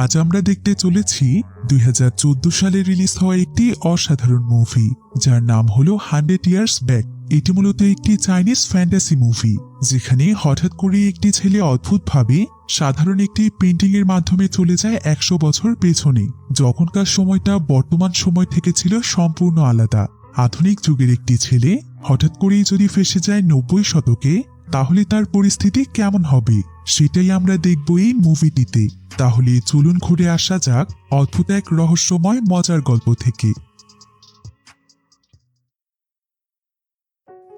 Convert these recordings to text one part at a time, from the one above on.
আজ আমরা দেখতে চলেছি দুই হাজার চোদ্দ সালে রিলিজ হওয়া একটি অসাধারণ মুভি, যার নাম হলো হান্ড্রেড ইয়ার্স ব্যাক। এটি মূলত একটি চাইনিজ ফ্যান্টাসি মুভি, যেখানে হঠাৎ করে একটি ছেলে অদ্ভুতভাবে সাধারণ একটি পেন্টিং এর মাধ্যমে চলে যায় একশো বছর পেছনে। যখনকার সময়টা বর্তমান সময় থেকে ছিল সম্পূর্ণ আলাদা। আধুনিক যুগের একটি ছেলে হঠাৎ করেই যদি ফেসে যায় নব্বই শতকে, তাহলে তার পরিস্থিতি কেমন হবে? সেটাই আমরা দেখব এই মুভিটিতে তাহলে চলুন ঘুরে আসা যাক অদ্ভুত এক রহস্যময় মজার গল্প থেকে।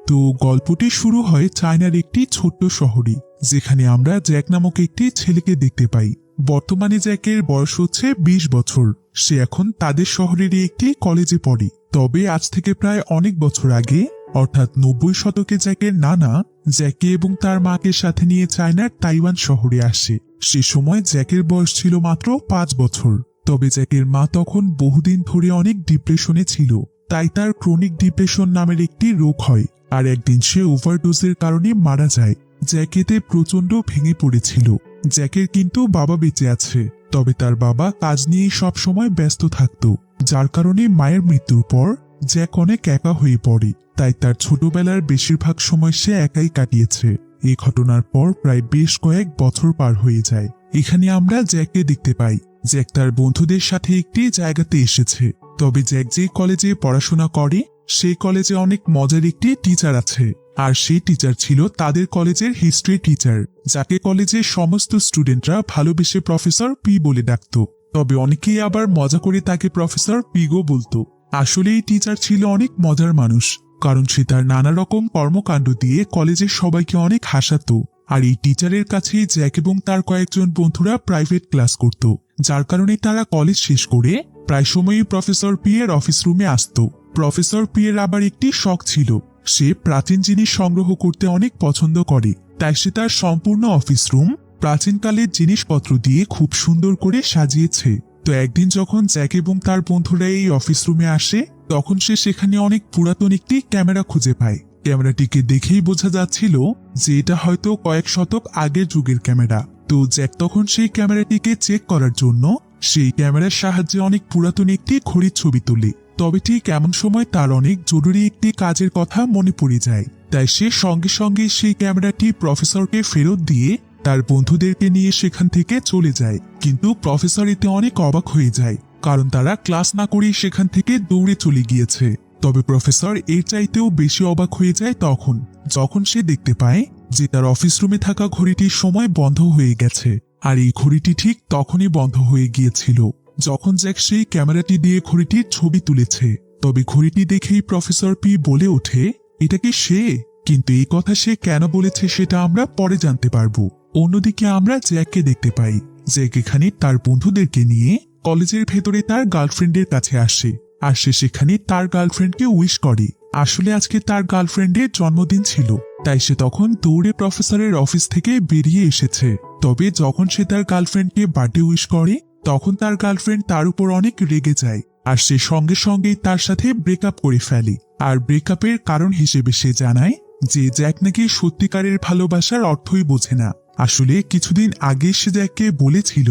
তো গল্পটি শুরু হয় চায়নার একটি ছোট্ট শহরে, যেখানে আমরা জ্যাক নামক একটি ছেলেকে দেখতে পাই। বর্তমানে জ্যাকের বয়স হচ্ছে ২০ বছর। সে এখন তাদের শহরেরই একটি কলেজে পড়ে। তবে আজ থেকে প্রায় অনেক বছর আগে অর্থাৎ নব্বই শতকে জ্যাকের নানা, জ্যাকে এবং তার মাকে সাথে নিয়ে চায়নার তাইওয়ান শহরে আসে। সে সময় জ্যাকের বয়স ছিল মাত্র পাঁচ বছর। তবে জ্যাকের মা তখন বহুদিন ধরে অনেক ডিপ্রেশনে ছিল, তাই তার ক্রনিক ডিপ্রেশন নামের একটি রোগ হয়, আর একদিন সে ওভারডোজের কারণে মারা যায়। জ্যাকেতে প্রচণ্ড ভেঙে পড়েছিল। জ্যাকের কিন্তু বাবা বেঁচে আছে, তবে তার বাবা কাজ নিয়ে সব সময় ব্যস্ত থাকত, যার কারণে মায়ের মৃত্যুর পর জ্যাক অনেক একা হয়ে পড়ে, তাই তার ছোটবেলার বেশিরভাগ সময় সে একাই কাটিয়েছে। এই ঘটনার পর প্রায় বেশ কয়েক বছর পার হয়ে যায়। এখানে আমরা জ্যাককে দেখতে পাই। জ্যাক তার বন্ধুদের সাথে একটি জায়গাতে এসেছে। তবে জ্যাক যে কলেজে পড়াশোনা করে, সেই কলেজে অনেক মজার একটি টিচার আছে। আর সেই টিচার ছিল তাদের কলেজের হিস্ট্রি টিচার যাকে কলেজের সমস্ত স্টুডেন্টরা ভালোবেসে প্রফেসর পি বলে ডাকত। তবে অনেকেই আবার মজা করে তাকে প্রফেসর পিগো বলতো। আসলে এই টিচার ছিল অনেক মজার মানুষ, কারণ সে তার নানা রকম কর্মকাণ্ড দিয়ে কলেজের সবাইকে অনেক হাসাতো। আর এই টিচারের কাছে জ্যাক এবং তার কয়েকজন বন্ধুরা প্রাইভেট ক্লাস করত, যার কারণে তারা কলেজ শেষ করে প্রায় সময়ই প্রফেসর পি এর অফিস রুমে আসত। প্রফেসর পি এর আবার একটি শখ ছিল, সে প্রাচীন জিনিস সংগ্রহ করতে অনেক পছন্দ করে, তাই সে তার সম্পূর্ণ অফিস রুম প্রাচীনকালের জিনিসপত্র দিয়ে খুব সুন্দর করে সাজিয়েছে। তো একদিন যখন জ্যাক এবং তার বন্ধুরা এই অফিস রুমে আসে, তখন সে সেখানে অনেক পুরাতন একটি ক্যামেরা খুঁজে পায়। ক্যামেরাটিকে দেখেই বোঝা যাচ্ছিল যে এটা হয়তো কয়েক শতক আগের যুগের ক্যামেরা। তো জ্যাক তখন সেই ক্যামেরাটিকে চেক করার জন্য সেই ক্যামেরার সাহায্যে অনেক পুরাতন একটি ঘড়ির ছবি তোলে। তবে ঠিক এমন সময় তার অনেক জরুরি একটি কাজের কথা মনে পড়ে যায়। তাই সে সঙ্গে সঙ্গে সেই ক্যামেরাটি প্রফেসরকে ফেরত দিয়ে তার বন্ধুদেরকে নিয়ে সেখান থেকে চলে যায়। কিন্তু প্রফেসর এতে অনেক অবাক হয়ে যায়, কারণ তারা ক্লাস না করেই সেখান থেকে দৌড়ে চলে গিয়েছে। তবে প্রফেসর এর চাইতেও বেশি অবাক হয়ে যায় তখন, যখন সে দেখতে পায় যে তার অফিস রুমে থাকা ঘড়িটির সময় বন্ধ হয়ে গেছে। আর এই ঘড়িটি ঠিক তখনই বন্ধ হয়ে গিয়েছিল, যখন জ্যাক সেই ক্যামেরাটি দিয়ে ঘড়িটির ছবি তুলেছে। তবে ঘড়িটি দেখেই প্রফেসর পি বলে ওঠে, এটা কি সে? কিন্তু এই কথা সে কেন বলেছে সেটা আমরা পরে জানতে পারব। অন্যদিকে আমরা জ্যাককে দেখতে পাই। জ্যাক এখানে তার বন্ধুদেরকে নিয়ে কলেজের ভেতরে তার গার্লফ্রেন্ডের কাছে আসে। আর সে সেখানে তার গার্লফ্রেন্ডকে উইশ করে। আসলে আজকে তার গার্লফ্রেন্ডের জন্মদিন ছিল। তাই সে তখন দৌড়ে প্রফেসরের অফিস থেকে বেরিয়ে এসেছে। তবে যখন সে তার গার্লফ্রেন্ডকে বার্থডে উইশ করে, তখন তার গার্লফ্রেন্ড তার উপর অনেক রেগে যায়। আর সে সঙ্গে সঙ্গেই তার সাথে ব্রেকআপ করে ফেলে। আর ব্রেকআপের কারণ হিসেবে সে জানায় যে জ্যাক নাকি সত্যিকারের ভালোবাসার অর্থই বোঝে না। আসলে কিছুদিন আগে সে জ্যাককে বলেছিল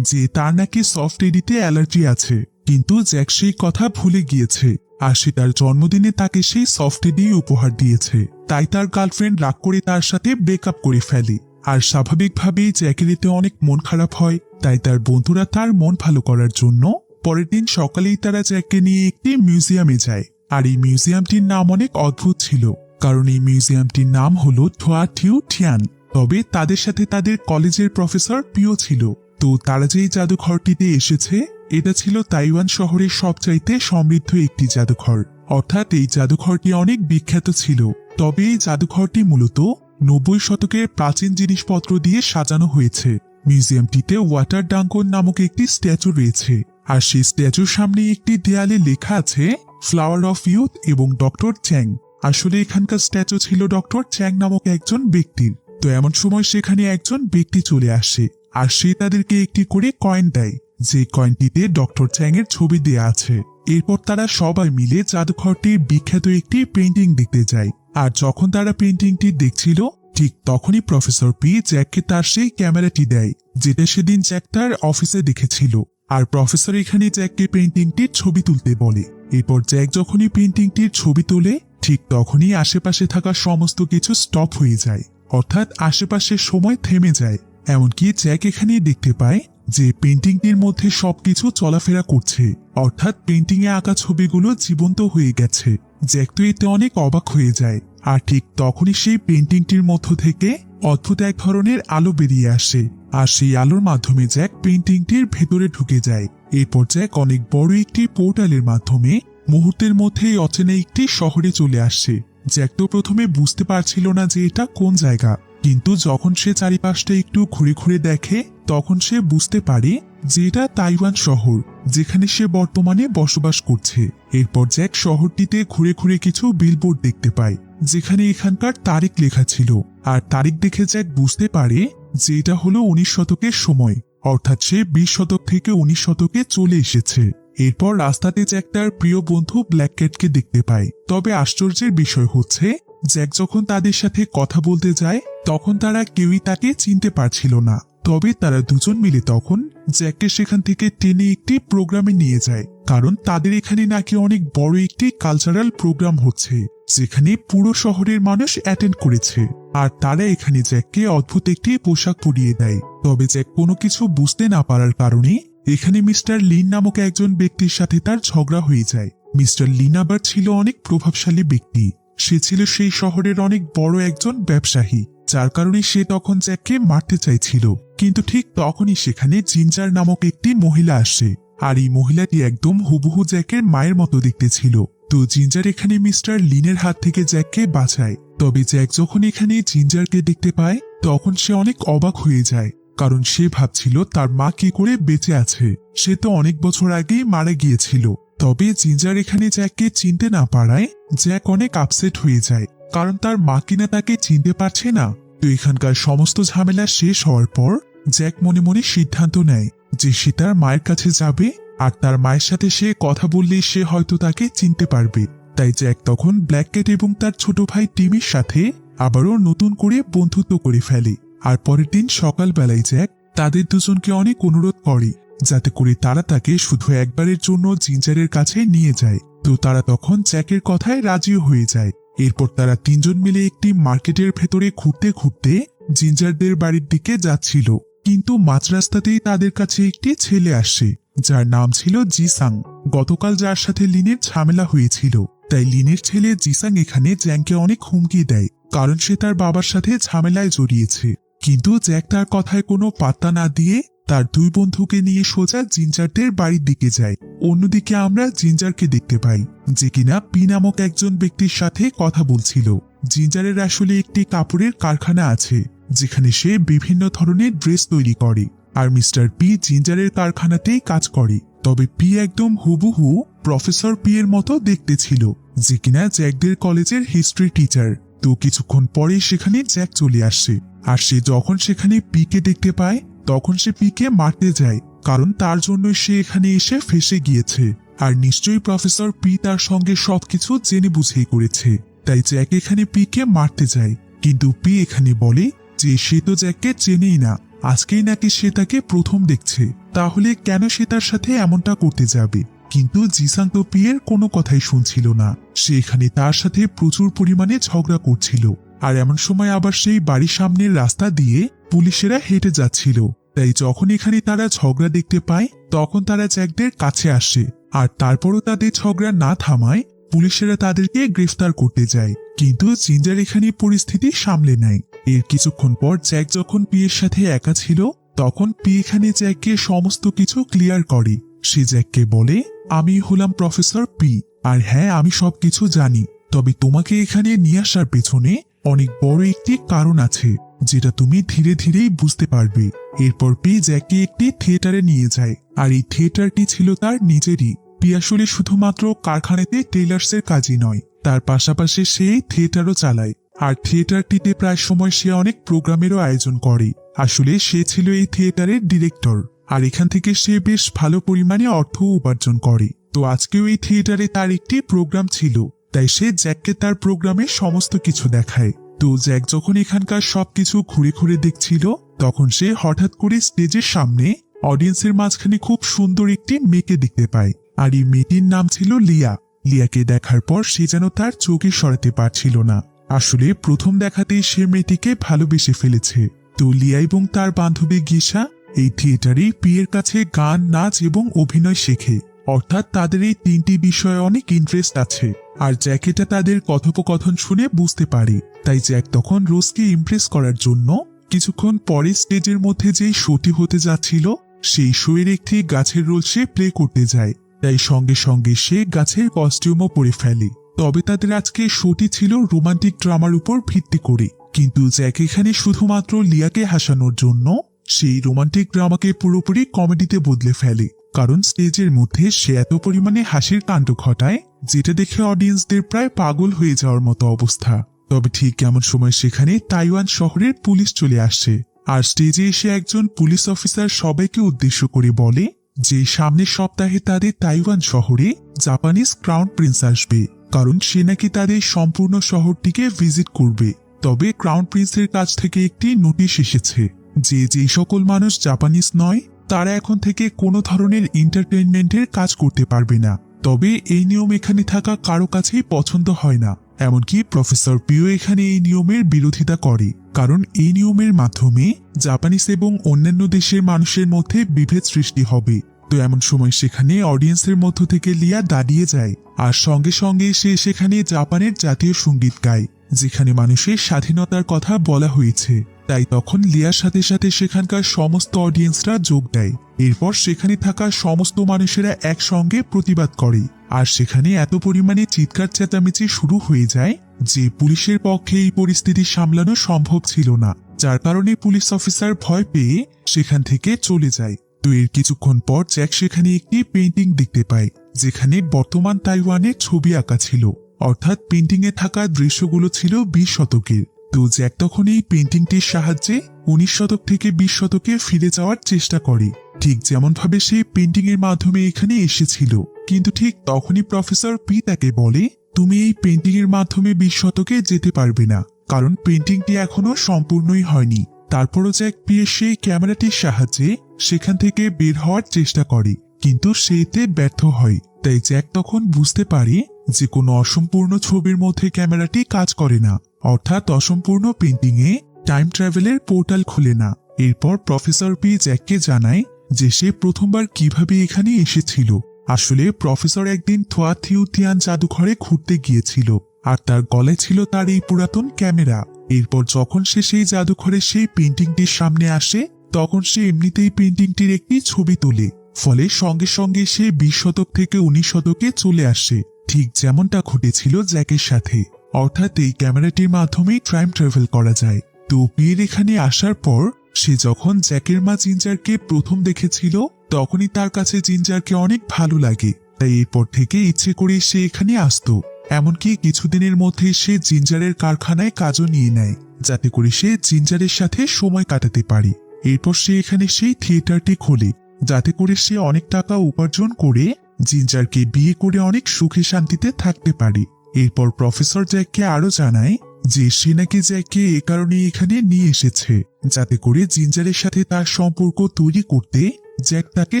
যে তার নাকি সফট এডিতে অ্যালার্জি আছে, কিন্তু জ্যাক সেই কথা ভুলে গিয়েছে আর সে তার জন্মদিনে তাকে সেই সফট এডি উপহার দিয়েছে। তাই তার গার্লফ্রেন্ড রাগ করে তার সাথে ব্রেকআপ করে ফেলে। আর স্বাভাবিকভাবেই জ্যাকের এতে অনেক মন খারাপ হয়, তাই তার বন্ধুরা তার মন ভালো করার জন্য পরের দিন সকালেই তারা জ্যাককে নিয়ে একটি মিউজিয়ামে যায়। আর এই মিউজিয়ামটির নাম অনেক অদ্ভুত ছিল। কারণ এই মিউজিয়ামটির নাম হল থোয়া টিউ ঠিয়ান তবে তাদের সাথে তাদের কলেজের প্রফেসর পিও ছিল। তো তারা যে জাদুঘরটিতে এসেছে, এটা ছিল তাইওয়ান শহরের সবচাইতে সমৃদ্ধ একটি জাদুঘর। অর্থাৎ এই জাদুঘরটি অনেক বিখ্যাত ছিল। তবে এই জাদুঘরটি মূলত নব্বই শতকের প্রাচীন জিনিসপত্র দিয়ে সাজানো হয়েছে। মিউজিয়ামটিতে ওয়াটার ডাঙ্কন নামক একটি স্ট্যাচু রয়েছে। আর সেই স্ট্যাচুর সামনে একটি দেয়ালে লেখা আছে, ফ্লাওয়ার অফ ইউথ এবং ডক্টর চ্যাং আসলে এখানকার স্ট্যাচু ছিল ডক্টর চ্যাং নামক একজন ব্যক্তির। তো এমন সময় সেখানে একজন ব্যক্তি চলে আসে আর সে তাদেরকে একটি করে কয়েন দেয়, যে কয়েনটিতে ডক্টর চ্যাং এর ছবি দেয়া আছে। এরপর তারা সবাই মিলে জাদুঘরটির বিখ্যাত একটি পেন্টিং দেখতে যায়। আর যখন তারা পেন্টিংটি দেখছিল, ঠিক তখনই প্রফেসর পি জ্যাককে তার সেই ক্যামেরাটি দেয়, যেটা সেদিন জ্যাক তার অফিসে দেখেছিল। আর প্রফেসর এখানে জ্যাককে পেন্টিংটির ছবি তুলতে বলে। এরপর জ্যাক যখনই পেন্টিংটির ছবি তোলে ঠিক তখনই আশেপাশে থাকা সমস্ত কিছু স্টপ হয়ে যায়। অর্থাৎ আশেপাশের সময় থেমে যায়। এমনকি জ্যাক এখানে দেখতে পায় যে পেন্টিংটির মধ্যে সবকিছু চলাফেরা করছে। অর্থাৎ পেন্টিংয়ে আঁকা ছবিগুলো জীবন্ত হয়ে গেছে। জ্যাক তো এতে অনেক অবাক হয়ে যায়। আর ঠিক তখনই সেই পেন্টিংটির মধ্য থেকে অদ্ভুত এক ধরনের আলো বেরিয়ে আসে। আর সেই আলোর মাধ্যমে জ্যাক পেন্টিংটির ভেতরে ঢুকে যায়। এরপর জ্যাক অনেক বড় একটি পোর্টালের মাধ্যমে মুহূর্তের মধ্যেই অচেনা একটি শহরে চলে আসছে। জ্যাক তো প্রথমে বুঝতে পারছিল না যে এটা কোন জায়গা। কিন্তু যখন সে চারিপাশটা একটু ঘুরে ঘুরে দেখে, তখন সে বুঝতে পারে যে এটা তাইওয়ান শহর, যেখানে সে বর্তমানে বসবাস করছে। এরপর জ্যাক শহরটিতে ঘুরে ঘুরে কিছু বিলবোর্ড দেখতে পায়, যেখানে এখানকার তারিখ লেখা ছিল। আর তারিখ দেখে জ্যাক বুঝতে পারে যে এটা হলো উনিশ শতকের সময়, অর্থাৎ সে বিশ শতক থেকে উনিশ শতকে চলে এসেছে। এরপর রাস্তাতে জ্যাক তার প্রিয় বন্ধু ব্ল্যাক ক্যাটকে দেখতে পায়। তবে আশ্চর্যের বিষয় হচ্ছে, জ্যাক যখন তাদের সাথে কথা বলতে যায়, তখন তারা কেউই তাকে চিনতে পারছিল না। তবে তারা দুজন মিলে তখন জ্যাককে সেখান থেকে টেনে একটি প্রোগ্রামে নিয়ে যায়। কারণ তাদের এখানে নাকি অনেক বড় একটি কালচারাল প্রোগ্রাম হচ্ছে, যেখানে পুরো শহরের মানুষ অ্যাটেন্ড করেছে। আর তারা এখানে জ্যাককে অদ্ভুত একটি পোশাক পরিয়ে দেয়। তবে জ্যাক কোনো কিছু বুঝতে না পারার কারণে এখানে মিস্টার লিন নামক একজন ব্যক্তির সাথে তার ঝগড়া হয়ে যায়। মিস্টার লিন আবার ছিল অনেক প্রভাবশালী ব্যক্তি। সে ছিল সেই শহরের অনেক বড় একজন ব্যবসায়ী, যার কারণে সে তখন জ্যাককে মারতে চাইছিল। কিন্তু ঠিক তখনই সেখানে জিঞ্জার নামক একটি মহিলা আসে, আর এই মহিলাটি একদম হুবহু জ্যাকের মায়ের মতো দেখতে ছিল। তো জিঞ্জার এখানে মিস্টার লিনের হাত থেকে জ্যাককে বাঁচায়। তবে জ্যাক যখন এখানে জিঞ্জারকে দেখতে পায়, তখন সে অনেক অবাক হয়ে যায়। কারণ সে ভাবছিল তার মা কি করে বেঁচে আছে। সে তো অনেক বছর আগেই মারা গিয়েছিল। তবে জিঞ্জার এখানে জ্যাককে চিনতে না পারায় জ্যাক অনেক আপসেট হয়ে যায়। কারণ তার মা কিনা তাকে চিনতে পারছে না। তো এখানকার সমস্ত ঝামেলা শেষ হওয়ার পর জ্যাক মনে মনে সিদ্ধান্ত নেয় যে সে তার মায়ের কাছে যাবে আর তার মায়ের সাথে সে কথা বললে সে হয়তো তাকে চিনতে পারবে। তাই জ্যাক তখন ব্ল্যাক ক্যাট এবং তার ছোট ভাই টিমির সাথে আবারও নতুন করে বন্ধুত্ব করে ফেলে। আর পরের দিন সকালবেলায় জ্যাক তাদের দুজনকে অনেক অনুরোধ করে যাতে করে তারা তাকে শুধু একবারের জন্য জিঞ্জারের কাছে নিয়ে যায়। তো তারা তখন জ্যাকের কথায় রাজিও হয়ে যায়। এরপর তারা তিনজন মিলে একটি মার্কেটের ভেতরে ঘুরতে ঘুরতে জিঞ্জারদের বাড়ির দিকে যাচ্ছিল। কিন্তু মাঝ রাস্তাতেই তাদের কাছে একটি ছেলে আসে, যার নাম ছিল জিসাং। গতকাল যার সাথে লিনের ঝামেলা হয়েছিল, তাই লিনের ছেলে জিসাং এখানে জ্যাংকে অনেক হুমকি দেয়, কারণ সে তার বাবার সাথে ঝামেলায় জড়িয়েছে। কিন্তু জ্যাক তার কথায় কোনো পাত্তা না দিয়ে তার দুই বন্ধুকে নিয়ে সোজা জিঞ্জারদের বাড়ির দিকে যায়। অন্যদিকে আমরা জিঞ্জারকে দেখতে পাই, যে কিনা পি নামক একজন ব্যক্তির সাথে কথা বলছিল। জিঞ্জারের আসলে একটি কাপড়ের কারখানা আছে, যেখানে সে বিভিন্ন ধরনের ড্রেস তৈরি করে, আর মিস্টার পি জিঞ্জারের কারখানাতেই কাজ করে। তবে পি একদম হুবুহু প্রফেসর পি এর মতো দেখতে ছিল, যে কিনা জ্যাকদের কলেজের হিস্ট্রি টিচার। তো কিছুক্ষণ পরে সেখানে জ্যাক চলে আসে। আর সে যখন সেখানে পিকে দেখতে পায়, তখন সে পিকে মারতে যায়, কারণ তার জন্য সে এখানে এসে ফেসে গিয়েছে। আর নিশ্চয়ই প্রফেসর পি তার সঙ্গে সবকিছু জেনে বুঝেই করেছে, তাই জ্যাক এখানে পিকে মারতে যায়। কিন্তু পি এখানে বলে যে সে তো জ্যাককে চেনেই না, আজকেই নাকি সে তাকে প্রথম দেখছে, তাহলে কেন সে তার সাথে এমনটা করতে যাবে? কিন্তু জিসাং তো পিয়ের কোনো কথাই শুনছিল না, সে এখানে তার সাথে প্রচুর পরিমাণে ঝগড়া করছিল। আর এমন সময় আবার সেই বাড়ির সামনের রাস্তা দিয়ে পুলিশেরা হেঁটে যাচ্ছিল। তাই যখন এখানে তারা ঝগড়া দেখতে পায়, তখন তারা জ্যাকদের কাছে আসে আর তারপরও তাদের ঝগড়া না থামায় পুলিশেরা তাদেরকে গ্রেফতার করতে যায়। কিন্তু জিঞ্জার এখানে পরিস্থিতি সামলে নেয়। এর কিছুক্ষণ পর জ্যাক যখন পিয়ের সাথে একা ছিল, তখন পি এখানে জ্যাককে সমস্ত কিছু ক্লিয়ার করে। সে জ্যাককে বলে, আমি হলাম প্রফেসর পি, আর হ্যাঁ আমি সবকিছু জানি। তবে তোমাকে এখানে নিয়ে আসার পেছনে অনেক বড় একটি কারণ আছে, যেটা তুমি ধীরে ধীরেই বুঝতে পারবে। এরপর পি জ্যাককে একটি থিয়েটারে নিয়ে যায়, আর এই থিয়েটারটি ছিল তার নিজেরই। পি আসলে শুধুমাত্র কারখানাতে টেইলার্সের কাজই নয়, তার পাশাপাশি সে থিয়েটারও চালায়, আর থিয়েটারটিতে প্রায় সময় সে অনেক প্রোগ্রামেরও আয়োজন করে। আসলে সে ছিল এই থিয়েটারের ডিরেক্টর, আর এখান থেকে সে বেশ ভালো পরিমাণে অর্থ উপার্জন করে। তো আজকেও এই থিয়েটারে তার একটি প্রোগ্রাম ছিল। তাই সে জ্যাককে তার প্রোগ্রামে সমস্ত কিছু দেখায়। তো জ্যাক যখন এখানকার সবকিছু ঘুরে ঘুরে দেখছিল, তখন সে হঠাৎ করে স্টেজের সামনে অডিয়েন্সের মাঝখানে খুব সুন্দর একটি মেয়েকে দেখতে পায়। আর এই মেয়েটির নাম ছিল লিয়া। লিয়াকে দেখার পর সে যেন তার চোখে সরাতে পারছিল না। আসলে প্রথম দেখাতেই সে মেয়েটিকে ভালোবেসে ফেলেছে। তো লিয়া এবং তার বান্ধবী গিসা এই থিয়েটারে পিয়ের কাছে গান, নাচ এবং অভিনয় শেখে। অর্থাৎ তাদের এই তিনটি বিষয়ে অনেক ইন্টারেস্ট আছে। আর জ্যাক এটা তাদের কথোপকথন শুনে বুঝতে পারে। তাই জ্যাক তখন রোজকে ইমপ্রেস করার জন্য কিছুক্ষণ পরে স্টেজের মধ্যে যেই শোটি হতে যাচ্ছিল, সেই শোয়ের একটি গাছের রোল সে প্লে করতে যায়। তাই সঙ্গে সঙ্গে সে গাছের কস্টিউমও পরে ফেলে। তবে তাদের আজকে শোটি ছিল রোমান্টিক ড্রামার উপর ভিত্তি করে। কিন্তু জ্যাক এখানে শুধুমাত্র লিয়াকে হাসানোর জন্য সেই রোমান্টিক ড্রামাকে পুরোপুরি কমেডিতে বদলে ফেলে। কারণ স্টেজের মধ্যে সে এত পরিমাণে হাসির কাণ্ড ঘটায়, যেটা দেখে অডিয়েন্সদের প্রায় পাগল হয়ে যাওয়ার মতো অবস্থা। তবে ঠিক এমন সময় সেখানে তাইওয়ান শহরের পুলিশ চলে আসছে আর স্টেজে এসে একজন পুলিশ অফিসার সবাইকে উদ্দেশ্য করে বলে যে, সামনের সপ্তাহে তাদের তাইওয়ান শহরে জাপানিজ ক্রাউন প্রিন্স আসবে, কারণ সে নাকি তাদের সম্পূর্ণ শহরটিকে ভিজিট করবে। তবে ক্রাউন প্রিন্সের কাছ থেকে একটি নোটিশ এসেছে যে যে সকল মানুষ জাপানিজ নয় তারা এখন থেকে কোনো ধরনের এন্টারটেইনমেন্টের কাজ করতে পারবে না। তবে এই নিয়ম এখানে থাকা কারও কাছেই পছন্দ হয় না। এমনকি প্রফেসর পিও এখানে এই নিয়মের বিরোধিতা করে। কারণ এই নিয়মের মাধ্যমে জাপানিজ এবং অন্যান্য দেশের মানুষের মধ্যে বিভেদ সৃষ্টি হবে। তো এমন সময় সেখানে অডিয়েন্সের মধ্য থেকে লিয়া দাঁড়িয়ে যায় আর সঙ্গে সঙ্গে সে সেখানে জাপানের জাতীয় সংগীত গায়, যেখানে মানুষের স্বাধীনতার কথা বলা হয়েছে। তাই তখন লিয়ার সাথে সাথে সেখানকার সমস্ত অডিয়েন্সরা যোগ দেয়। এরপর সেখানে থাকা সমস্ত মানুষেরা একসঙ্গে প্রতিবাদ করে। আর সেখানে এত পরিমাণে চিৎকার চেঁচামেচি শুরু হয়ে যায় যে পুলিশের পক্ষে এই পরিস্থিতি সামলানো সম্ভব ছিল না। যার কারণে পুলিশ অফিসার ভয় পেয়ে সেখান থেকে চলে যায়। তো এর কিছুক্ষণ পর জ্যাক সেখানে একটি পেন্টিং দেখতে পায়, যেখানে বর্তমান তাইওয়ানের ছবি আঁকা ছিল। অর্থাৎ পেন্টিংয়ে থাকা দৃশ্যগুলো ছিল বিশ শতকের। তো জ্যাক তখন এই পেন্টিংটির সাহায্যে উনিশ শতক থেকে বিশ শতকে ফিরে যাওয়ার চেষ্টা করে। ঠিক যেমনভাবে সে পেন্টিং এর মাধ্যমে এখানে এসেছিল। কিন্তু ঠিক তখনই প্রফেসর পি তাকে বলে, তুমি এই পেন্টিং এর মাধ্যমে বিশ শতকে যেতে পারবে না, কারণ পেন্টিংটি এখনও সম্পূর্ণই হয়নি। তারপরও জ্যাক পিয়ের সেই ক্যামেরাটির সাহায্যে সেখান থেকে বের হওয়ার চেষ্টা করে, কিন্তু সে এতে ব্যর্থ হয়। তাই জ্যাক তখন বুঝতে পারে যে কোনো অসম্পূর্ণ ছবির মধ্যে ক্যামেরাটি কাজ করে না। অর্থাৎ অসম্পূর্ণ পেন্টিংয়ে টাইম ট্রাভেলের পোর্টাল খুলে না। এরপর প্রফেসর পি জ্যাককে জানায় যে সে প্রথমবার কীভাবে এখানে এসেছিল। আসলে প্রফেসর একদিন থোয়া থিউতিয়ান জাদুঘরে ঘুরতে গিয়েছিল, আর তার গলায় ছিল তার এই পুরাতন ক্যামেরা। এরপর যখন সে সেই জাদুঘরে সেই পেন্টিংটির সামনে আসে, তখন সে এমনিতেই পেন্টিংটির একটি ছবি তোলে। ফলে সঙ্গে সঙ্গে সে বিশ শতক থেকে উনিশ শতকে চলে আসে, ঠিক যেমনটা ঘটেছিল জ্যাকের সাথে। অর্থাৎ এই ক্যামেরাটির মাধ্যমেই টাইম ট্রাভেল করা যায়। তো পিয়ের এখানে আসার পর, সে যখন জ্যাকের মা জিঞ্জারকে প্রথম দেখেছিল, তখনই তার কাছে জিঞ্জারকে অনেক ভালো লাগে। তাই এরপর থেকে ইচ্ছে করে সে এখানে আসতো। এমনকি কিছুদিনের মধ্যে সে জিঞ্জারের কারখানায় কাজও নিয়ে নেয়, যাতে করে সে জিঞ্জারের সাথে সময় কাটাতে পারে। এরপর সে এখানে সেই থিয়েটারটি খোলে, যাতে করে সে অনেক টাকা উপার্জন করে জিঞ্জারকে বিয়ে করে অনেক সুখে শান্তিতে থাকতে পারে। এরপর প্রফেসর জ্যাককে আরও জানায় যে সে নাকি জ্যাককে এ কারণে এখানে নিয়ে এসেছে, যাতে করে জিঞ্জারের সাথে তার সম্পর্ক তৈরি করতে জ্যাক তাকে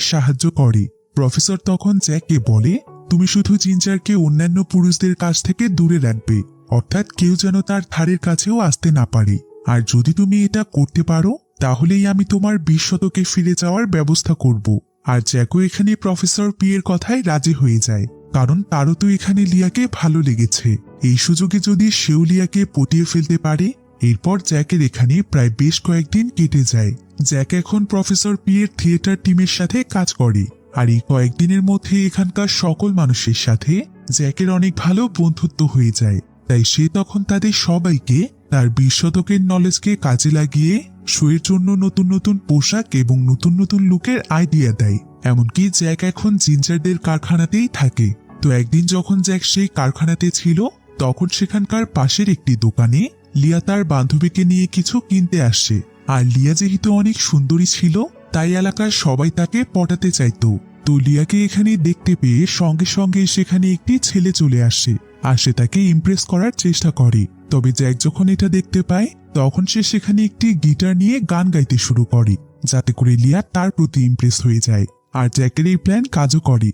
সাহায্য করে। প্রফেসর তখন জ্যাককে বলে, তুমি শুধু জিঞ্জারকে অন্যান্য পুরুষদের কাছ থেকে দূরে রাখবে, অর্থাৎ কেউ যেন তার ধারের কাছেও আসতে না পারে। আর যদি তুমি এটা করতে পারো, তাহলেই আমি তোমার বিশ শতকে ফিরে যাওয়ার ব্যবস্থা করব। আর জ্যাকও এখানে প্রফেসর পি এর কথায় রাজি হয়ে যায়। কারণ তারও তো এখানে লিয়াকে ভালো লেগেছে। এই সুযোগে যদি সেও লিয়াকে পটিয়ে ফেলতে পারে, এরপর জ্যাকের এখানে প্রায় বেশ কয়েকদিন কেটে যায়। জ্যাক এখন প্রফেসর পি এর থিয়েটার টিমের সাথে কাজ করে, আর এই কয়েকদিনের মধ্যে এখানকার সকল মানুষের সাথে জ্যাকের অনেক ভালো বন্ধুত্ব হয়ে যায়। তাই সে তখন তাদের সবাইকে তার বিশ শতকের নলেজকে কাজে লাগিয়ে, শোয়ের জন্য নতুন নতুন পোশাক এবং নতুন নতুন লুকের আইডিয়া দেয়। এমনকি জ্যাক এখন জিঞ্জারদের কারখানাতেই থাকে। তো একদিন যখন জ্যাক সেই কারখানাতে ছিল, তখন সেখানকার পাশের একটি দোকানে লিয়া তার বান্ধবীকে নিয়ে কিছু কিনতে আসে আর লিয়া যেহেতু অনেক সুন্দরী ছিল, তাই এলাকার সবাই তাকে পটাতে চাইতো। তো লিয়াকে এখানে দেখতে পেয়ে সঙ্গে সঙ্গে সেখানে একটি ছেলে চলে আসে, আর সে তাকে ইমপ্রেস করার চেষ্টা করে। তবে জ্যাক যখন এটা দেখতে পায়, তখন সে সেখানে একটি গিটার নিয়ে গান গাইতে শুরু করে, যাতে করে লিয়া তার প্রতি ইমপ্রেস হয়ে যায়। আর জ্যাকের এই প্ল্যান কাজও করে।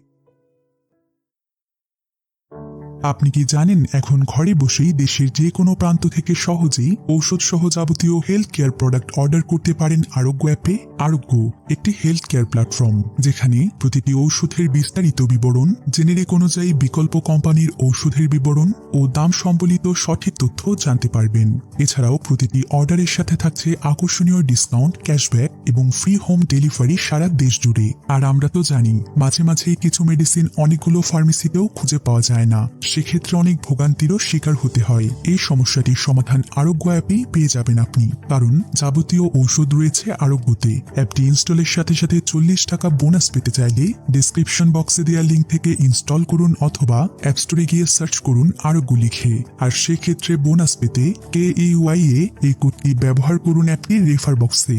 আপনি কি জানেন, এখন ঘরে বসেই দেশের যে কোনো প্রান্ত থেকে সহজেই ঔষধ সহ যাবতীয় হেলথ কেয়ার প্রোডাক্ট অর্ডার করতে পারেন আরোগ্য অ্যাপে আরোগ্য, একটি হেলথ কেয়ার প্ল্যাটফর্ম যেখানে প্রতিটি ঔষধের বিস্তারিত বিবরণ জেনেরিক অনুযায়ী বিকল্প কোম্পানির ঔষধের বিবরণ ও দাম সম্বলিত সঠিক তথ্য জানতে পারবেন। এছাড়াও প্রতিটি অর্ডারের সাথে থাকছে আকর্ষণীয় ডিসকাউন্ট ক্যাশব্যাক এবং ফ্রি হোম ডেলিভারি সারা দেশ জুড়ে। আর আমরা তো জানি, মাঝে মাঝে কিছু মেডিসিন অনেকগুলো ফার্মেসিতেও খুঁজে পাওয়া যায় না। সেক্ষেত্রে অনেক ভোগান্তিরও শিকার হতে হয়। এই সমস্যাটির সমাধান আরোগ্য অ্যাপেই পেয়ে যাবেন আপনি। কারণ যাবতীয় ঔষধ রয়েছে আরোগ্যতে। অ্যাপটি ইনস্টলের সাথে সাথে চল্লিশ টাকা বোনাস পেতে চাইলে ডিসক্রিপশন বক্সে দেওয়া লিঙ্ক থেকে ইনস্টল করুন অথবা অ্যাপ স্টোরে গিয়ে সার্চ করুন আরোগ্য লিখে। আর সেক্ষেত্রে বোনাস পেতে কে ইউআই এ এই কোডটি ব্যবহার করুন অ্যাপটির রেফার বক্সে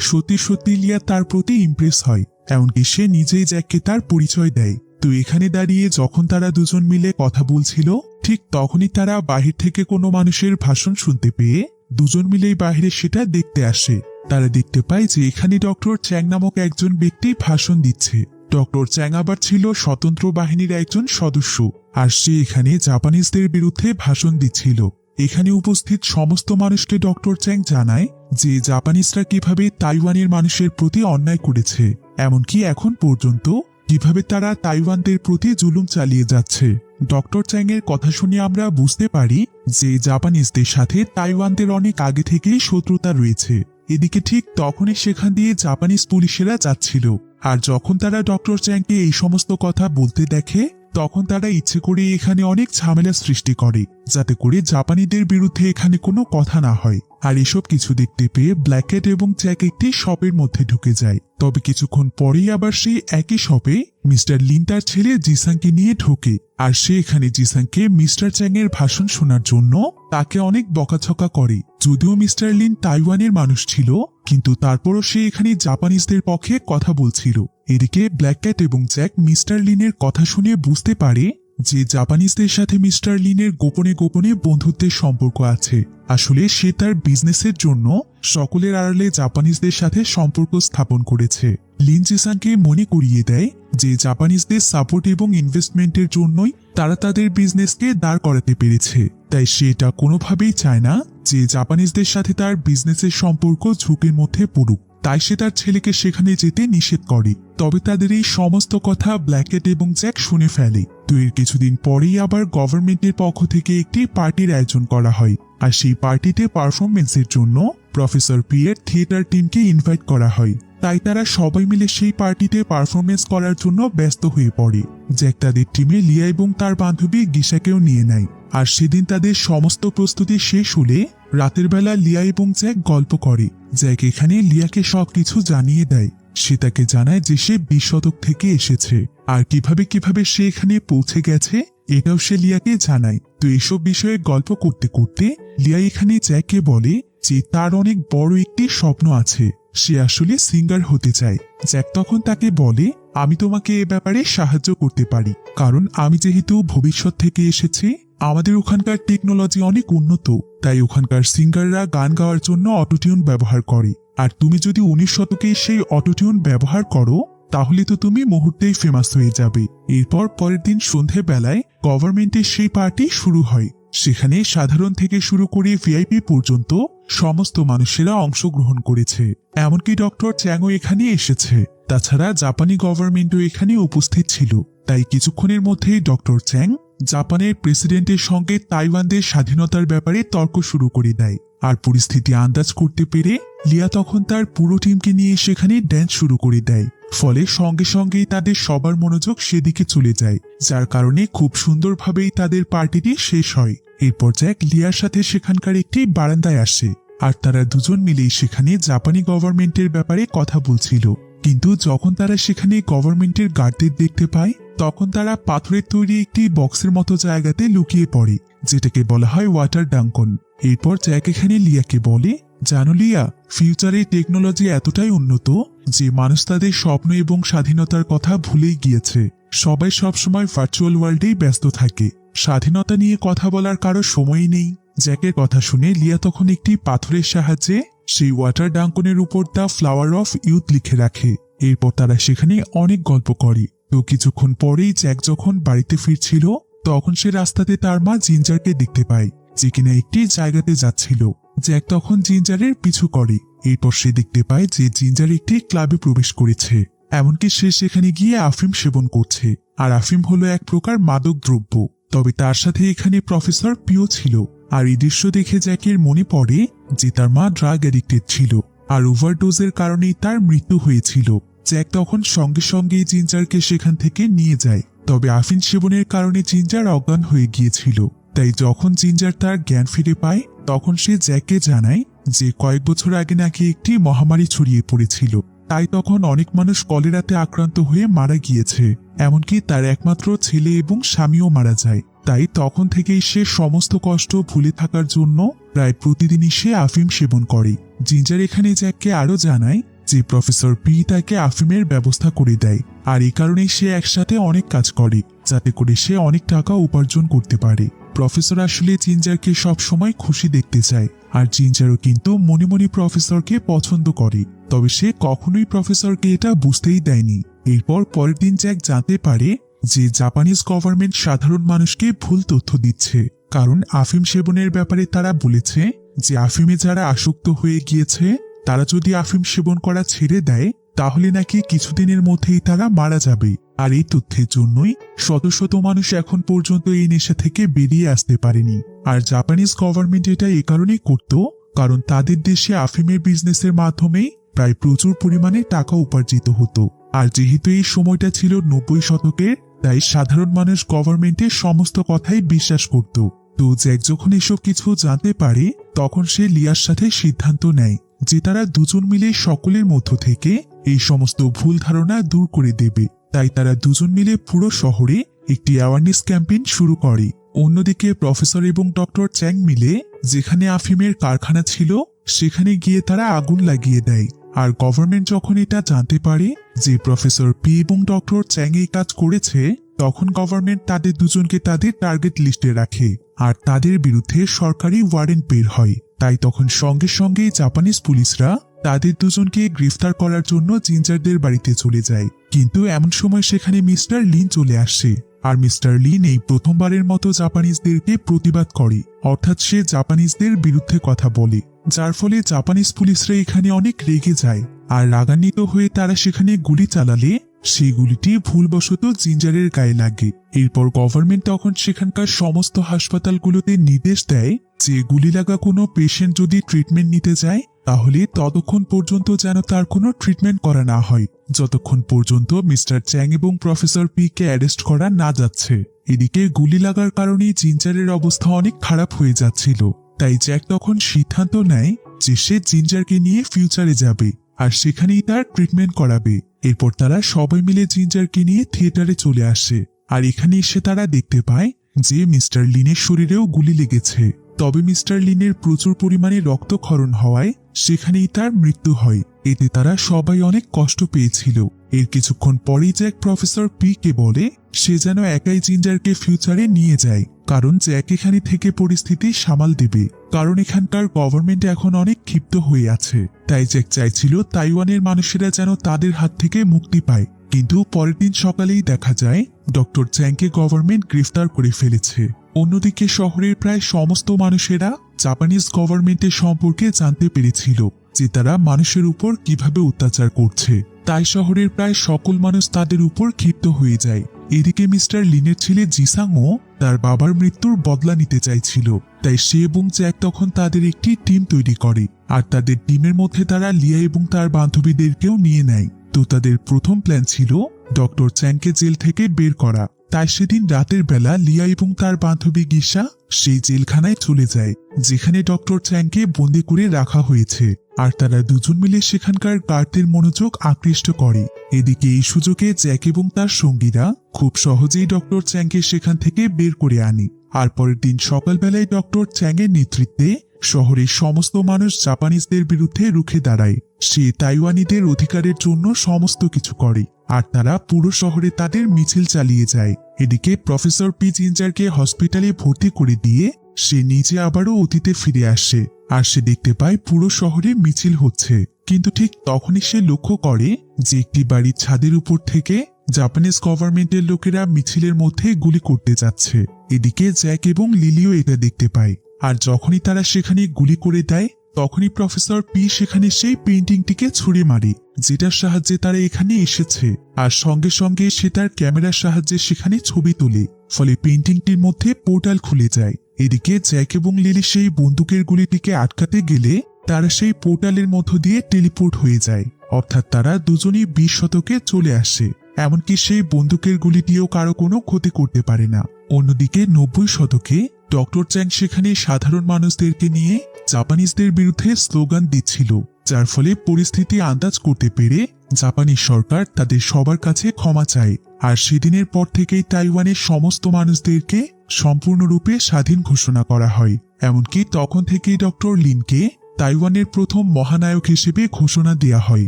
সত্যি সত্যি লিয়া তার প্রতি ইমপ্রেস হয়। এমনকি সে নিজেই জ্যাককে তার পরিচয় দেয়। তো এখানে দাঁড়িয়ে যখন তারা দুজন মিলে কথা বলছিল, ঠিক তখনই তারা বাহির থেকে কোনো মানুষের ভাষণ শুনতে পেয়ে দুজন মিলেই বাহিরে সেটা দেখতে আসে। তারা দেখতে পায় যে এখানে ডক্টর চ্যাং নামক একজন ব্যক্তি ভাষণ দিচ্ছে। ডক্টর চ্যাং আবার ছিল স্বতন্ত্র বাহিনীর একজন সদস্য, আর সে এখানে জাপানিজদের বিরুদ্ধে ভাষণ দিচ্ছিল। এখানে উপস্থিত সমস্ত মানুষকে ডক্টর চ্যাং জানায় যে জাপানিজরা কীভাবে তাইওয়ানের মানুষের প্রতি অন্যায় করেছে, এমনকি এখন পর্যন্ত কীভাবে তারা তাইওয়ানদের প্রতি জুলুম চালিয়ে যাচ্ছে? ডক্টর চ্যাং এর কথা শুনে আমরা বুঝতে পারি যে জাপানিজদের সাথে তাইওয়ানদের অনেক আগে থেকেই শত্রুতা রয়েছে। এদিকে ঠিক তখনই সেখান দিয়ে জাপানিজ পুলিশেরা যাচ্ছিল। আর যখন তারা ডক্টর চ্যাংকে এই সমস্ত কথা বলতে দেখে, তখন তারা ইচ্ছে করে এখানে অনেক ঝামেলা সৃষ্টি করে, যাতে করে জাপানিদের বিরুদ্ধে এখানে কোনো কথা না হয়। আর এসব কিছু দেখতে পেয়ে ব্ল্যাকেট এবং জ্যাক একটি শপের মধ্যে ঢুকে যায়। তবে কিছুক্ষণ পরেই আবার সেই একই শপে মিস্টার লিন তার ছেলে জিসাংকে নিয়ে ঢোকে। আর সে এখানে জিসাংকে মিস্টার চ্যাং এর ভাষণ শোনার জন্য তাকে অনেক বকাছকা করে। যদিও মিস্টার লিন তাইওয়ানের মানুষ ছিল, কিন্তু তারপরও সে এখানে জাপানিজদের পক্ষে কথা বলছিল। এদিকে ব্ল্যাক ক্যাট এবং জ্যাক মিস্টার লিনের কথা শুনে বুঝতে পারে যে জাপানিজদের সাথে মিস্টার লিনের গোপনে গোপনে বন্ধুত্বের সম্পর্ক আছে, আসলে সে তার বিজনেসের জন্য সকলের আড়ালে জাপানিজদের সাথে সম্পর্ক স্থাপন করেছে। লিন জিসানকে মনে করিয়ে দেয় যে জাপানিজদের সাপোর্ট এবং ইনভেস্টমেন্টের জন্যই তারা তাদের বিজনেসকে দাঁড় করাতে পেরেছে। তাই সে এটা কোনোভাবেই চায় না যে জাপানিজদের সাথে তার বিজনেসের সম্পর্ক ঝুঁকির মধ্যে পড়ুক। তাই সে তার ছেলেকে সেখানে যেতে নিষেধ করে। তবে তাদের এই সমস্ত কথা ব্ল্যাকেট এবং জ্যাক শুনে ফেলে। এর কিছুদিন পরেই আবার গভর্নমেন্টের পক্ষ থেকে একটি পার্টির আয়োজন করা হয়। আর সেই পার্টিতে পারফরমেন্সের জন্য প্রফেসর পিয়ের থিয়েটার টিমকে ইনভাইট করা হয়। তাই তারা সবাই মিলে সেই পার্টিতে পারফরমেন্স করার জন্য ব্যস্ত হয়ে পড়ে। জ্যাক তাদের টিমে লিয়া এবং তার বান্ধবী গিসাকেও নিয়ে নেয়। আর সেদিন তাদের সমস্ত প্রস্তুতি শেষ হলে রাতের বেলা লিয়া এবং জ্যাক গল্প করে। জ্যাক এখানে লিয়াকে সবকিছু জানিয়ে দেয়। সে তাকে জানায় যে সে বিশ শতক থেকে এসেছে। আর কীভাবে কীভাবে সে এখানে পৌঁছে গেছে, এটাও সে লিয়াকে জানায়। তো এসব বিষয়ে গল্প করতে করতে লিয়া এখানে জ্যাককে বলে যে তার অনেক বড় একটি স্বপ্ন আছে। সে আসলে সিঙ্গার হতে চায়। জ্যাক তখন তাকে বলে, আমি তোমাকে এ ব্যাপারে সাহায্য করতে পারি। কারণ আমি যেহেতু ভবিষ্যৎ থেকে এসেছি, আমাদের ওখানকার টেকনোলজি অনেক উন্নত। তাই ওখানকার সিঙ্গাররা গান গাওয়ার জন্য অটোটিউন ব্যবহার করে। আর তুমি যদি উনিশ শতকে সেই অটোটিউন ব্যবহার করো, তাহলে তো তুমি মুহূর্তেই ফেমাস হয়ে যাবে। এরপর পরের দিন সন্ধে বেলায় গভর্নমেন্টের সেই পার্টি শুরু হয়। সেখানে সাধারণ থেকে শুরু করে ভিআইপি পর্যন্ত সমস্ত মানুষেরা অংশগ্রহণ করেছে। এমনকি ডক্টর চ্যাংও এখানে এসেছে। তাছাড়া জাপানি গভর্নমেন্টও এখানে উপস্থিত ছিল। তাই কিছুক্ষণের মধ্যেই ডক্টর চ্যাং জাপানের প্রেসিডেন্টের সঙ্গে তাইওয়ানদের স্বাধীনতার ব্যাপারে তর্ক শুরু করে দেয়। আর পরিস্থিতি আন্দাজ করতে পেরে লিয়া তখন তার পুরো টিমকে নিয়ে সেখানে ড্যান্স শুরু করে দেয়। ফলে সঙ্গে সঙ্গেই তাদের সবার মনোযোগ সেদিকে চলে যায়, যার কারণে খুব সুন্দরভাবেই তাদের পার্টিটি শেষ হয়। এরপর জ্যাক লিয়ার সাথে সেখানকার একটি বারান্দায় আসে, আর তারা দুজন মিলেই সেখানে জাপানি গভর্নমেন্টের ব্যাপারে কথা বলছিল। কিন্তু যখন তারা সেখানে গভর্নমেন্টের গার্ডদের দেখতে পায়, তখন তারা পাথরের তৈরি একটি বক্সের মতো জায়গাতে লুকিয়ে পড়ে, যেটাকে বলা হয় ওয়াটার ডাঙ্কন। এরপর জ্যাক এখানে লিয়াকে বলে, জানো লিয়া, ফিউচারে টেকনোলজি এতটাই উন্নত যে মানুষ তাদের স্বপ্ন এবং স্বাধীনতার কথা ভুলেই গিয়েছে। সবাই সবসময় ভার্চুয়াল ওয়ার্ল্ডেই ব্যস্ত থাকে। স্বাধীনতা নিয়ে কথা বলার কারও সময়ই নেই। জ্যাকের কথা শুনে লিয়া তখন একটি পাথরের সাহায্যে সেই ওয়াটার ডাঙ্কনের উপর দ্য ফ্লাওয়ার অফ ইউথ লিখে রাখে। এরপর তারা সেখানে অনেক গল্প করে। তো কিছুক্ষণ পরেই জ্যাক যখন বাড়িতে ফিরছিল, তখন সে রাস্তাতে তার মা জিঞ্জারকে দেখতে পায়, যে কিনা একটি জায়গাতে যাচ্ছিল। জ্যাক তখন জিঞ্জারের পিছু করে। এরপর সে দেখতে পায় যে জিঞ্জার একটি ক্লাবে প্রবেশ করেছে। এমনকি সে সেখানে গিয়ে আফিম সেবন করছে। আর আফিম হলো এক প্রকার মাদক দ্রব্য তবে তার সাথে এখানে প্রফেসর পিও ছিল, আর এই দৃশ্য দেখে জ্যাকের মনে পড়ে যে তার মা ড্রাগ অ্যাডিক্টেড ছিল, আর ওভারডোজের কারণেই তার মৃত্যু হয়েছিল। জ্যাক তখন সঙ্গে সঙ্গে জিঞ্জারকে সেখান থেকে নিয়ে যায়, তবে আফিন সেবনের কারণে জিঞ্জার অজ্ঞান হয়ে গিয়েছিল। তাই যখন জিঞ্জার তার জ্ঞান ফিরে পায়, তখন সে জ্যাককে জানায় যে কয়েক বছর আগে নাকি একটি মহামারী ছড়িয়ে পড়েছিল। তাই তখন অনেক মানুষ কলেরাতে আক্রান্ত হয়ে মারা গিয়েছে। এমনকি তার একমাত্র ছেলে এবং স্বামীও মারা যায়। তাই তখন থেকেই সে সমস্ত কষ্ট ভুলে থাকার জন্য প্রায় প্রতিদিনই সে আফিম সেবন করে। জিঞ্জার এখানে জ্যাককে আরও জানায় যে প্রফেসর পি তাকে আফিমের ব্যবস্থা করে দেয়। আর এই কারণেই সে একসাথে অনেক কাজ করে, যাতে করে সে অনেক টাকা উপার্জন করতে পারে। প্রফেসর আসলে জিঞ্জারকে সব সময় খুশি দেখতে চায়, আর জিঞ্জারও কিন্তু মনে মনে প্রফেসরকে পছন্দ করে। তবে সে কখনোই প্রফেসরকে এটা বুঝতেই দেয়নি। এরপর পরের দিন জ্যাক জানতে পারে যে জাপানিজ গভর্নমেন্ট সাধারণ মানুষকে ভুল তথ্য দিচ্ছে। কারণ আফিম সেবনের ব্যাপারে তারা বলেছে যে আফিমে যারা আসক্ত হয়ে গিয়েছে, তারা যদি আফিম সেবন করা ছেড়ে দেয়, তাহলে নাকি কিছুদিনের মধ্যেই তারা মারা যাবে। আর এই তথ্যের জন্যই শত শত মানুষ এখন পর্যন্ত এই নেশা থেকে বেরিয়ে আসতে পারেনি। আর জাপানিজ গভর্নমেন্ট এটা এই কারণেই করত, কারণ তাদের দেশে আফিমের বিজনেসের মাধ্যমেই প্রায় প্রচুর পরিমাণে টাকা উপার্জিত হতো। আর যেহেতু এই সময়টা ছিল নব্বই শতকের তাই সাধারণ মানুষ গভর্নমেন্টের সমস্ত কথাই বিশ্বাস করত। তো জ্যাক যখন এসব কিছু জানতে পারে, তখন সে লিয়ার সাথে সিদ্ধান্ত নেয় যে তারা দুজন মিলে সকলের মধ্য থেকে এই সমস্ত ভুল ধারণা দূর করে দেবে। তাই তারা দুজন মিলে পুরো শহরে একটি অ্যাওয়ারনেস ক্যাম্পেইন শুরু করে। অন্যদিকে প্রফেসর এবং ডক্টর চ্যাং মিলে যেখানে আফিমের কারখানা ছিল, সেখানে গিয়ে তারা আগুন লাগিয়ে দেয়। আর গভর্নমেন্ট যখন এটা জানতে পারে যে প্রফেসর পি এবং ডক্টর চ্যাং এই কাজ করেছে, তখন গভর্নমেন্ট তাদের দুজনকে তাদের টার্গেট লিস্টে রাখে। আর তাদের বিরুদ্ধে সরকারি ওয়ারেন্ট বের হয়। তাই তখন সঙ্গে সঙ্গে জাপানিজ পুলিশরা তাদের দুজনকে গ্রেফতার করার জন্য জিঞ্জারদের বাড়িতে চলে যায়। কিন্তু এমন সময় সেখানে মিস্টার লিন চলে আসে। আর মিস্টার লিন এই প্রথমবারের মতো জাপানিজদেরকে প্রতিবাদ করে। অর্থাৎ সে জাপানিজদের বিরুদ্ধে কথা বলে। যার ফলে জাপানিজ পুলিশরা এখানে অনেক রেগে যায়। আর রাগান্বিত হয়ে তারা সেখানে গুলি চালালে, সেই গুলিটি ভুলবশত জিঞ্জারের গায়ে লাগে। এরপর গভর্নমেন্ট তখন সেখানকার সমস্ত হাসপাতালগুলোতে নির্দেশ দেয় যে, গুলি লাগা কোনো পেশেন্ট যদি ট্রিটমেন্ট নিতে যায় তাহলে ততক্ষণ পর্যন্ত যেন তার কোনো ট্রিটমেন্ট করা না হয়। যতক্ষণ পর্যন্ত মিস্টার চ্যাং এবং প্রফেসর পি কে অ্যারেস্ট করা না যাচ্ছে। এদিকে গুলি লাগার কারণে জিঞ্জারের অবস্থা অনেক খারাপ হয়ে যাচ্ছিল। তাই জ্যাক তখন সিদ্ধান্ত নেয় যে সে জিঞ্জারকে নিয়ে ফিউচারে যাবে আর সেখানেই তার ট্রিটমেন্ট করাবে। এরপর তারা সবাই মিলে জিঞ্জারকে নিয়ে থিয়েটারে চলে আসে। আর এখানে এসে তারা দেখতে পায় যে মিস্টার লিনের শরীরেও গুলি লেগেছে। তবে মিস্টার লিনের প্রচুর পরিমাণে রক্তক্ষরণ হওয়ায় সেখানেই তার মৃত্যু হয়। এতে তারা সবাই অনেক কষ্ট পেয়েছিল। এর কিছুক্ষণ পরেই জ্যাক প্রফেসর পি কে বলে, সে যেন একাই জিঞ্জারকে ফিউচারে নিয়ে যায়, কারণ জ্যাক এখানে থেকে পরিস্থিতি সামাল দেবে। কারণ এখানকার গভর্নমেন্ট এখন অনেক ক্ষিপ্ত হয়ে আছে। তাই জ্যাক চাইছিল তাইওয়ানের মানুষেরা যেন তাদের হাত থেকে মুক্তি পায়। কিন্তু পরের দিন সকালেই দেখা যায়, ডক্টর চ্যাংকে গভর্নমেন্ট গ্রেফতার করে ফেলেছে। অন্যদিকে শহরের প্রায় সমস্ত মানুষেরা জাপানিজ গভর্নমেন্টের সম্পর্কে জানতে পেরেছিল যে তারা মানুষের উপর কীভাবে অত্যাচার করছে। তাই শহরের প্রায় সকল মানুষ তাদের উপর ক্ষিপ্ত হয়ে যায়। এদিকে মিস্টার লিনের ছেলে জিসাংও তার বাবার মৃত্যুর বদলা নিতে চাইছিল। তাই সে এবং জ্যাক তখন তাদের একটি টিম তৈরি করে আর তাদের টিমের মধ্যে তারা লিয়া এবং তার বান্ধবীদেরকেও নিয়ে নেয়। তো তাদের প্রথম প্ল্যান ছিল ডক্টর চ্যাংকে জেল থেকে বের করা। তাই সেদিন রাতের বেলা লিয়া এবং তার বান্ধবী গিসা সেই জেলখানায় চলে যায়, যেখানে ডক্টর চ্যাংকে বন্দি করে রাখা হয়েছে। আর তারা দুজন মিলে সেখানকার গার্ডদের মনোযোগ আকৃষ্ট করে। এদিকে এই সুযোগে জ্যাক এবং তার সঙ্গীরা খুব সহজেই ডক্টর চ্যাংকে সেখান থেকে বের করে আনে। আর পরের দিন সকালবেলায় ডক্টর চ্যাংয়ের নেতৃত্বে শহরের সমস্ত মানুষ জাপানিজদের বিরুদ্ধে রুখে দাঁড়ায়। সে তাইওয়ানিদের অধিকারের জন্য সমস্ত কিছু করে, আর তারা পুরো শহরে তাদের মিছিল চালিয়ে যায়। এদিকে প্রফেসর পি জিঞ্জারকে হসপিটালে ভর্তি করে দিয়ে সে নিজে আবারও অতীতে ফিরে আসে, আর সে দেখতে পায় পুরো শহরে মিছিল হচ্ছে। কিন্তু ঠিক তখনই সে লক্ষ্য করে যে একটি বাড়ির ছাদের উপর থেকে জাপানিজ গভর্নমেন্টের লোকেরা মিছিলের মধ্যে গুলি করতে যাচ্ছে। এদিকে জ্যাক এবং লিলিও এটা দেখতে পায়। আর যখনই তারা সেখানে গুলি করে দেয়, তখনই প্রফেসর পি সেখানে সেই পেন্টিংটিকে ছুঁড়ে মারে, যেটার সাহায্যে তারা এখানে এসেছে। আর সঙ্গে সঙ্গে সে তার ক্যামেরার সাহায্যে সেখানে ছবি তোলে, ফলে পেন্টিংটির মধ্যে পোর্টাল খুলে যায়। এদিকে জ্যাক এবং লিলি সেই বন্দুকের গুলিটিকে আটকাতে গেলে, তারা সেই পোর্টালের মধ্য দিয়ে টেলিপোর্ট হয়ে যায়। অর্থাৎ তারা দুজনই বিশ শতকে চলে আসে। এমনকি সেই বন্দুকের গুলিটিও কারও কোনো ক্ষতি করতে পারে না। অন্যদিকে নব্বই শতকে ডক্টর চ্যাং সেখানে সাধারণ মানুষদেরকে নিয়ে জাপানিজদের বিরুদ্ধে স্লোগান দিচ্ছিল, যার ফলে পরিস্থিতি আন্দাজ করতে পেরে জাপানি সরকার তাদের সবার কাছে ক্ষমা চায়। আর সেদিনের পর থেকেই তাইওয়ানের সমস্ত মানুষদেরকে সম্পূর্ণরূপে স্বাধীন ঘোষণা করা হয়। এমনকি তখন থেকেই ডক্টর লিনকে তাইওয়ানের প্রথম মহানায়ক হিসেবে ঘোষণা দেয়া হয়।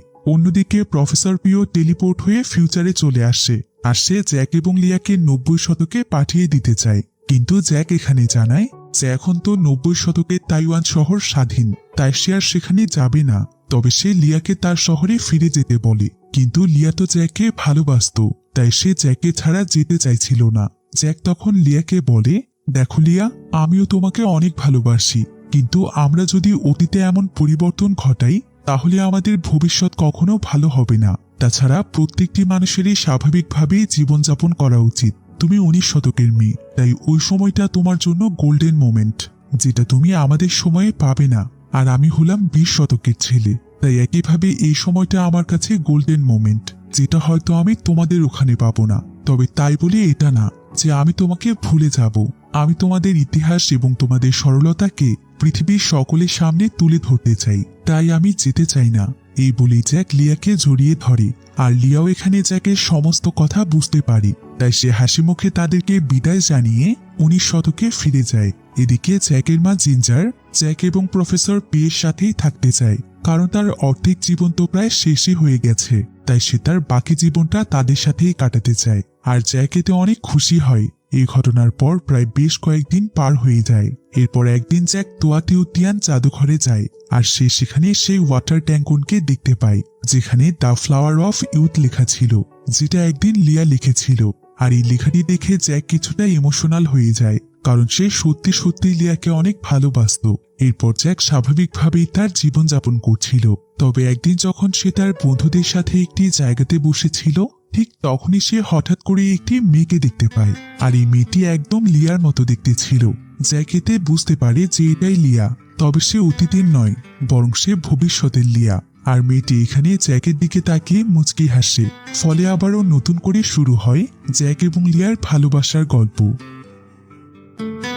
অন্যদিকে প্রফেসর পিও টেলিপোর্ট হয়ে ফিউচারে চলে আসে, আর সে জ্যাক এবং লিয়াকে নব্বই শতকে পাঠিয়ে দিতে চায়। কিন্তু জ্যাক এখানে জানায় যে এখন তো নব্বই শতকে তাইওয়ান শহর স্বাধীন, তাই সে আর সেখানে যাবে না। তবে সে লিয়াকে তার শহরে ফিরে যেতে বলে। কিন্তু লিয়া তো জ্যাককে ভালোবাসত, তাই সে জ্যাককে ছাড়া যেতে চাইছিল না। জ্যাক তখন লিয়াকে বলে, দেখো লিয়া, আমিও তোমাকে অনেক ভালোবাসি, কিন্তু আমরা যদি অতীতে এমন পরিবর্তন ঘটাই, তাহলে আমাদের ভবিষ্যৎ কখনো ভালো হবে না। তাছাড়া প্রত্যেকটি মানুষেরই স্বাভাবিকভাবেই জীবনযাপন করা উচিত। তুমি উনিশ শতকের মেয়ে, তাই ওই সময়টা তোমার জন্য গোল্ডেন মোমেন্ট যেটা তুমি আমাদের সময়ে পাবে না। আর আমি হলাম বিশ শতকের ছেলে, তাই একইভাবে এই সময়টা আমার কাছে গোল্ডেন মোমেন্ট যেটা হয়তো আমি তোমাদের ওখানে পাবো না। তবে তাই বলে এটা না, যে আমি তোমাকে ভুলে যাব। আমি তোমাদের ইতিহাস এবং তোমাদের সরলতাকে পৃথিবীর সকলের সামনে তুলে ধরতে চাই, তাই আমি যেতে চাই না। এই বলে জ্যাক লিয়াকে জড়িয়ে ধরে, আর লিয়াও এখানে জ্যাকের সমস্ত কথা বুঝতে পারে। তাই সে হাসি মুখে তাদেরকে বিদায় জানিয়ে উনিশ শতকে ফিরে যায়। এদিকে জ্যাকের মা জিঞ্জার, জ্যাক এবং প্রফেসর পিয়ের সাথেই থাকতে চায়, কারণ তার অর্ধেক জীবন তো প্রায় শেষই হয়ে গেছে। তাই সে তার বাকি জীবনটা তাদের সাথেই কাটাতে চায়, আর জ্যাক এতে অনেক খুশি হয়। এই ঘটনার পর প্রায় বেশ কয়েকদিন পার হয়ে যায়। এরপর একদিন জ্যাক তোয়াতিউতিয়ান জাদুঘরে যায় আর সে সেখানে সেই ওয়াটার ট্যাঙ্কুনকে দেখতে পায়, যেখানে দ্য ফ্লাওয়ার অফ ইউথ লেখা ছিল, যেটা একদিন লিয়া লিখেছিল। আর এই লেখাটি দেখে জ্যাক কিছুটা ইমোশনাল হয়ে যায়। কারণ সে সত্যি সত্যি লিয়াকে অনেক ভালোবাসত। এরপর জ্যাক স্বাভাবিকভাবেই তার জীবনযাপন করছিল। তবে একদিন যখন সে তার বন্ধুদের সাথে একটি জায়গাতে বসেছিল, ঠিক তখনই সে হঠাৎ করে একটি মেয়েকে দেখতে পায়। আর এই মেয়েটি একদম লিয়ার মতো দেখতে ছিল জ্যাক এতে বুঝতে পারে যে এটাই লিয়া। তবে সে অতীতের নয়, বরং সে ভবিষ্যতের লিয়া। আর মেয়েটি এখানে জ্যাকের দিকে তাকিয়ে মুচকি হাসে, ফলে আবারও নতুন করে শুরু হয় জ্যাক এবং লিয়ার ভালোবাসার গল্প। Thank you.